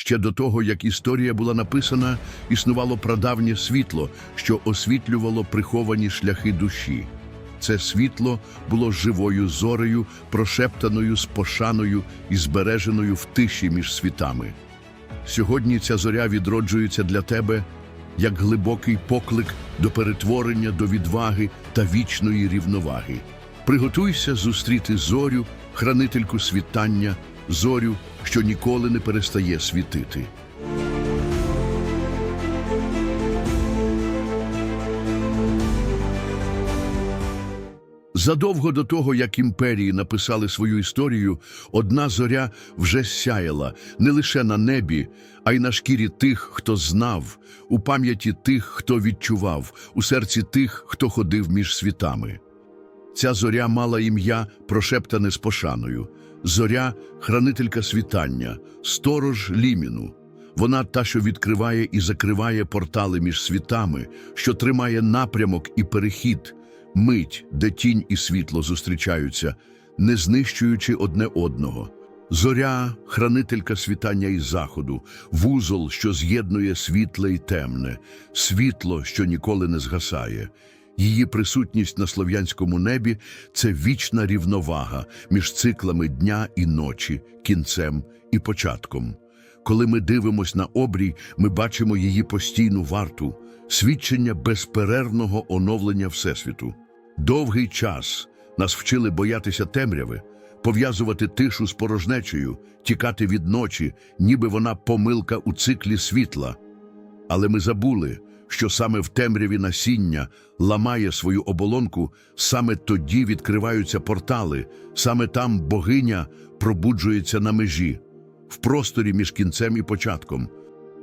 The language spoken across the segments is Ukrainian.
Ще до того, як історія була написана, існувало прадавнє світло, що освітлювало приховані шляхи душі. Це світло було живою зорею, прошептаною з пошаною і збереженою в тиші між світами. Сьогодні ця зоря відроджується для тебе як глибокий поклик до перетворення, до відваги та вічної рівноваги. Приготуйся зустріти зорю, хранительку світання, зорю, що ніколи не перестає світити. Задовго до того, як імперії написали свою історію, одна зоря вже сяяла не лише на небі, а й на шкірі тих, хто знав, у пам'яті тих, хто відчував, у серці тих, хто ходив між світами. Ця зоря мала ім'я, прошептане з пошаною. Зоря хранителька світання, сторож ліміну. Вона та, що відкриває і закриває портали між світами, що тримає напрямок і перехід, мить, де тінь і світло зустрічаються, не знищуючи одне одного. Зоря хранителька світання і заходу, вузол, що з'єднує світле й темне, світло, що ніколи не згасає. Її присутність на слов'янському небі це вічна рівновага між циклами дня і ночі, кінцем і початком. Коли ми дивимось на обрій, ми бачимо її постійну варту, свідчення безперервного оновлення Всесвіту. Довгий час нас вчили боятися темряви, пов'язувати тишу з порожнечею, тікати від ночі, ніби вона помилка у циклі світла. Але ми забули, що саме в темряві насіння ламає свою оболонку, саме тоді відкриваються портали, саме там богиня пробуджується на межі, в просторі між кінцем і початком.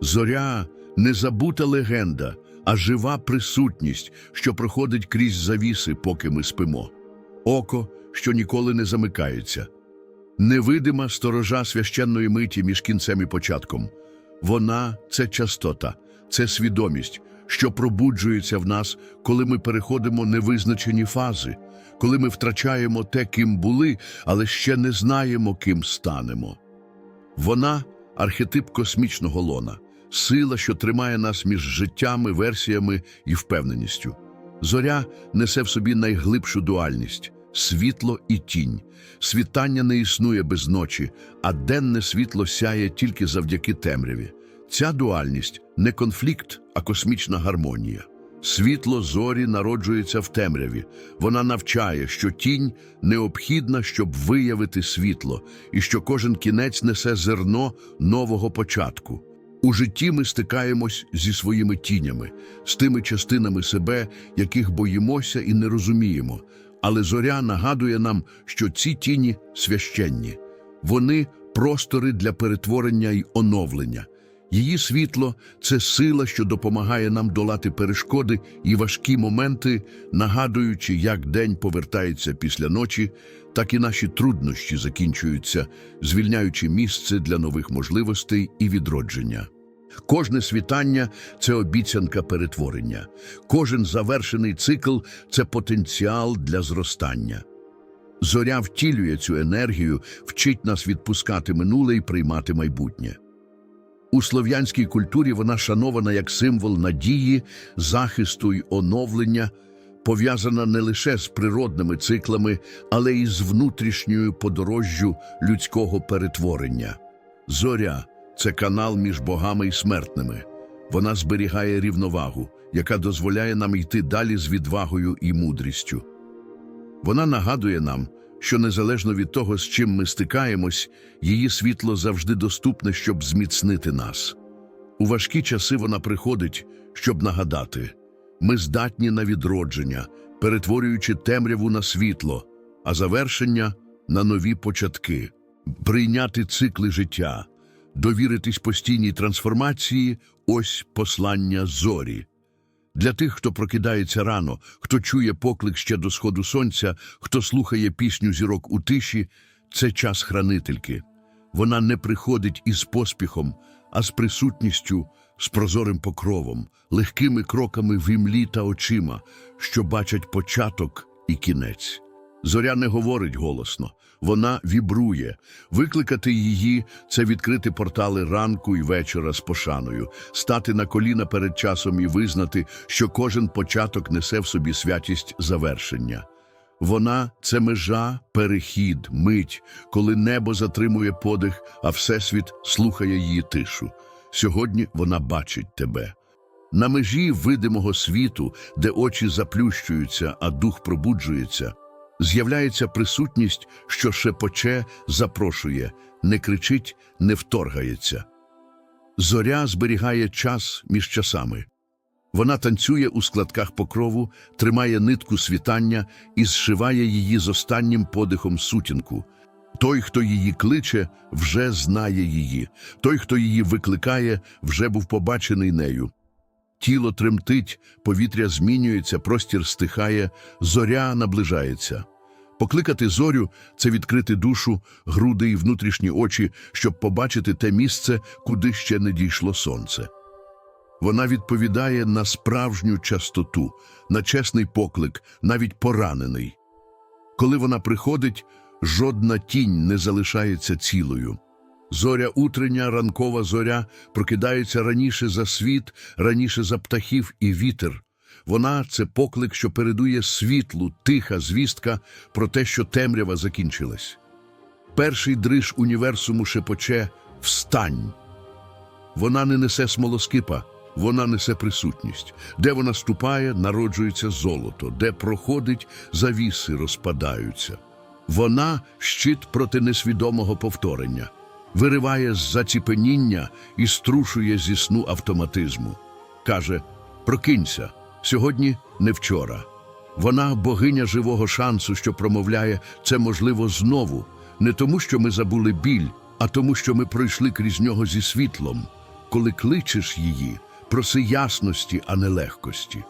Зоря не забута легенда, а жива присутність, що проходить крізь завіси, поки ми спимо. Око, що ніколи не замикається. Невидима сторожа священної миті між кінцем і початком. Вона це частота, це свідомість, що пробуджується в нас, коли ми переходимо невизначені фази, коли ми втрачаємо те, ким були, але ще не знаємо, ким станемо. Вона архетип космічного лона, сила, що тримає нас між життями, версіями і впевненістю. Зоря несе в собі найглибшу дуальність світло і тінь. Світання не існує без ночі, а денне світло сяє тільки завдяки темряві. Ця дуальність не конфлікт, а космічна гармонія. Світло зорі народжується в темряві. Вона навчає, що тінь необхідна, щоб виявити світло, і що кожен кінець несе зерно нового початку. У житті ми стикаємось зі своїми тінями, з тими частинами себе, яких боїмося і не розуміємо. Але зоря нагадує нам, що ці тіні священні. Вони простори для перетворення й оновлення. Її світло це сила, що допомагає нам долати перешкоди і важкі моменти, нагадуючи, як день повертається після ночі, так і наші труднощі закінчуються, звільняючи місце для нових можливостей і відродження. Кожне світання це обіцянка перетворення, кожен завершений цикл це потенціал для зростання. Зоря втілює цю енергію, вчить нас відпускати минуле і приймати майбутнє. У слов'янській культурі вона шанована як символ надії, захисту й оновлення, пов'язана не лише з природними циклами, але й з внутрішньою подорожжю людського перетворення. Зоря це канал між богами і смертними. Вона зберігає рівновагу, яка дозволяє нам йти далі з відвагою і мудрістю. Вона нагадує нам, що незалежно від того, з чим ми стикаємось, її світло завжди доступне, щоб зміцнити нас. У важкі часи вона приходить, щоб нагадати ми здатні на відродження, перетворюючи темряву на світло, а завершення на нові початки, прийняти цикли життя, довіритись постійній трансформації ось послання зорі. Для тих, хто прокидається рано, хто чує поклик ще до сходу сонця, хто слухає пісню зірок у тиші, це час хранительки. Вона не приходить із поспіхом, а з присутністю, з прозорим покровом, легкими кроками в імлі та очима, що бачать початок і кінець. Зоря не говорить голосно, вона вібрує. Викликати її це відкрити портали ранку і вечора з пошаною, стати на коліна перед часом і визнати, що кожен початок несе в собі святість завершення. Вона це межа, перехід, мить, коли небо затримує подих, а всесвіт слухає її тишу. Сьогодні вона бачить тебе. На межі видимого світу, де очі заплющуються, а дух пробуджується, з'являється присутність, що шепоче, запрошує, не кричить, не вторгається. Зоря зберігає час між часами. Вона танцює у складках покрову, тримає нитку світання і зшиває її з останнім подихом сутінку. Той, хто її кличе, вже знає її. Той, хто її викликає, вже був побачений нею. Тіло тремтить, повітря змінюється, простір стихає, зоря наближається. Покликати зорю це відкрити душу, груди і внутрішні очі, щоб побачити те місце, куди ще не дійшло сонце. Вона відповідає на справжню частоту, на чесний поклик, навіть поранений. Коли вона приходить, жодна тінь не залишається цілою. Зоря утрення, ранкова зоря прокидається раніше за світ, раніше за птахів і вітер. Вона це поклик, що передує світлу, тиха звістка про те, що темрява закінчилась. Перший дриж універсуму шепоче «Встань!». Вона не несе смолоскипа, вона несе присутність. Де вона ступає, народжується золото, де проходить, завіси розпадаються. Вона щит проти несвідомого повторення, вириває з заціпеніння і струшує зі сну автоматизму. Каже: Прокинься, сьогодні не вчора. Вона богиня живого шансу, що промовляє це можливо знову, не тому, що ми забули біль, а тому, що ми пройшли крізь нього зі світлом. Коли кличеш її, проси ясності, а не легкості.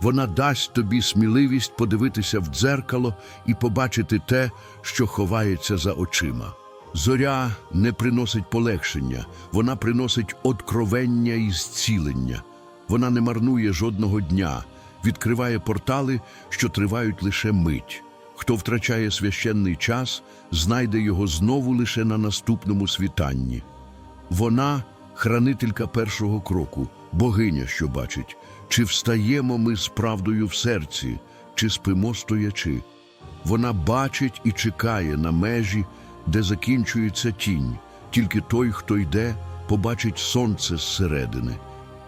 Вона дасть тобі сміливість подивитися в дзеркало і побачити те, що ховається за очима. Зоря не приносить полегшення, вона приносить откровення і зцілення. Вона не марнує жодного дня, відкриває портали, що тривають лише мить. Хто втрачає священний час, знайде його знову лише на наступному світанні. Вона хранителька першого кроку, богиня, що бачить, чи встаємо ми з правдою в серці, чи спимо стоячи. Вона бачить і чекає на межі, де закінчується тінь. Тільки той, хто йде, побачить сонце зсередини.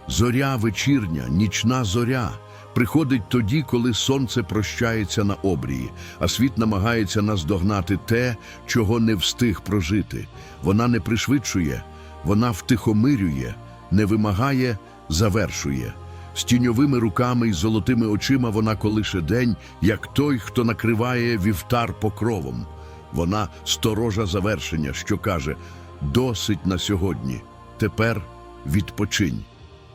Зоря вечірня, нічна зоря приходить тоді, коли сонце прощається на обрії, а світ намагається наздогнати те, чого не встиг прожити. Вона не пришвидшує, вона втихомирює, не вимагає, завершує. З тіньовими руками і золотими очима вона колише день, як той, хто накриває вівтар покровом. Вона сторожа завершення, що каже: досить на сьогодні, тепер відпочинь.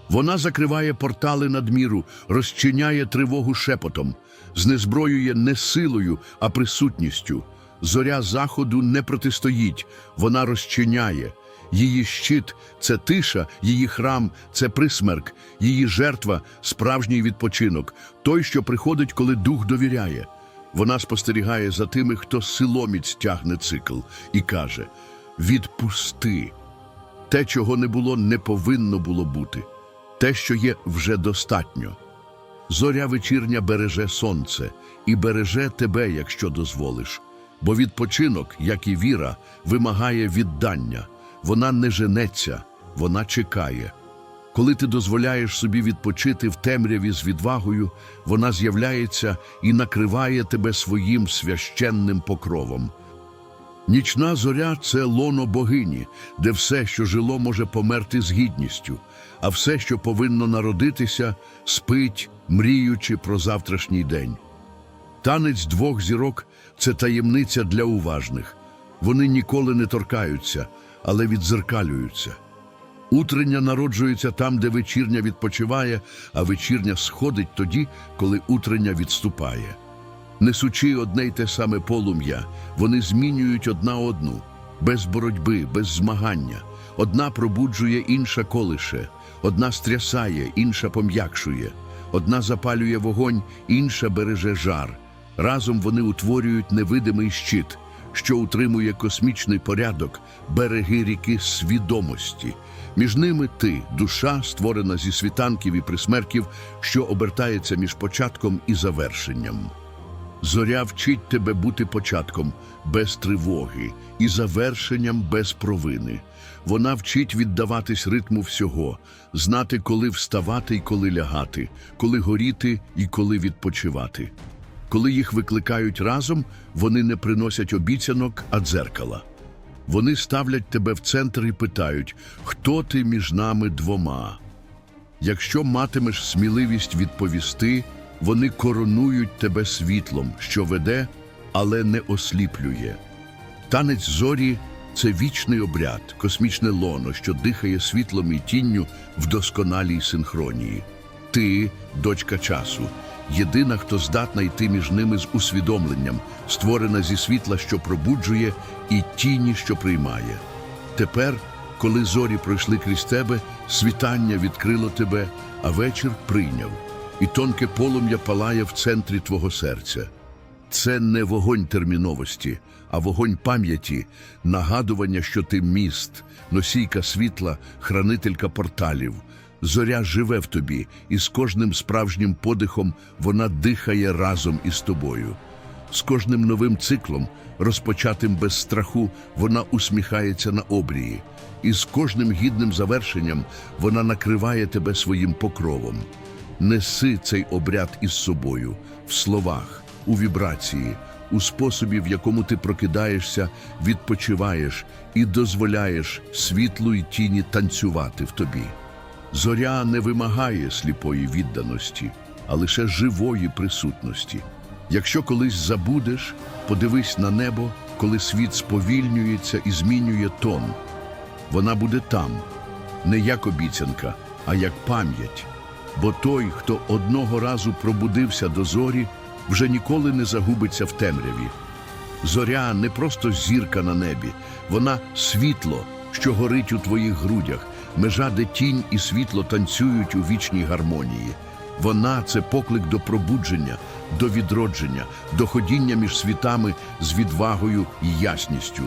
Вона закриває портали надміру, розчиняє тривогу шепотом, знезброює не силою, а присутністю. Зоря заходу не протистоїть, вона розчиняє. Її щит це тиша, її храм це присмерк, її жертва справжній відпочинок, той, що приходить, коли дух довіряє. Вона спостерігає за тими, хто силоміць тягне цикл, і каже: Відпусти. Те, чого не було, не повинно було бути. Те, що є, вже достатньо. Зоря вечірня береже сонце і береже тебе, якщо дозволиш. Бо відпочинок, як і віра, вимагає віддання. Вона не женеться, вона чекає. Коли ти дозволяєш собі відпочити в темряві з відвагою, вона з'являється і накриває тебе своїм священним покровом. Нічна зоря це лоно богині, де все, що жило, може померти з гідністю, а все, що повинно народитися, спить, мріючи про завтрашній день. Танець двох зірок це таємниця для уважних. Вони ніколи не торкаються, але відзеркалюються. Утрення народжується там, де вечірня відпочиває, а вечірня сходить тоді, коли утрення відступає. Несучи одне й те саме полум'я, вони змінюють одна одну, без боротьби, без змагання. Одна пробуджує, інша колише, одна стрясає, інша пом'якшує, одна запалює вогонь, інша береже жар. Разом вони утворюють невидимий щит, що утримує космічний порядок, береги ріки свідомості. Між ними ти, душа, створена зі світанків і присмерків, що обертається між початком і завершенням. Зоря вчить тебе бути початком без тривоги і завершенням без провини. Вона вчить віддаватись ритму всього, знати, коли вставати і коли лягати, коли горіти і коли відпочивати. Коли їх викликають разом, вони не приносять обіцянок, а дзеркала. Вони ставлять тебе в центр і питають, хто ти між нами двома. Якщо матимеш сміливість відповісти, вони коронують тебе світлом, що веде, але не осліплює. Танець зорі це вічний обряд, космічне лоно, що дихає світлом і тінню в досконалій синхронії. Ти, дочка часу, єдина, хто здатна йти між ними з усвідомленням, створена зі світла, що пробуджує, і тіні, що приймає. Тепер, коли зорі пройшли крізь тебе, світання відкрило тебе, а вечір прийняв, і тонке полум'я палає в центрі твого серця. Це не вогонь терміновості, а вогонь пам'яті, нагадування, що ти міст, носійка світла, хранителька порталів. Зоря живе в тобі, і з кожним справжнім подихом вона дихає разом із тобою. З кожним новим циклом, розпочатим без страху, вона усміхається на обрії, і з кожним гідним завершенням вона накриває тебе своїм покровом. Неси цей обряд із собою в словах, у вібрації, у способі, в якому ти прокидаєшся, відпочиваєш і дозволяєш світлу й тіні танцювати в тобі. Зоря не вимагає сліпої відданості, а лише живої присутності. Якщо колись забудеш, подивись на небо, коли світ сповільнюється і змінює тон. Вона буде там, не як обіцянка, а як пам'ять. Бо той, хто одного разу пробудився до зорі, вже ніколи не загубиться в темряві. Зоря не просто зірка на небі, вона світло, що горить у твоїх грудях, межа, де тінь і світло танцюють у вічній гармонії. Вона це поклик до пробудження, до відродження, до ходіння між світами з відвагою і ясністю.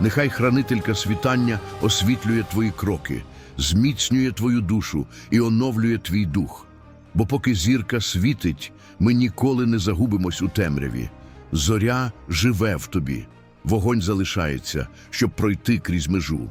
Нехай хранителька світання освітлює твої кроки, зміцнює твою душу і оновлює твій дух. Бо поки зірка світить, ми ніколи не загубимось у темряві. Зоря живе в тобі, вогонь залишається, щоб пройти крізь межу.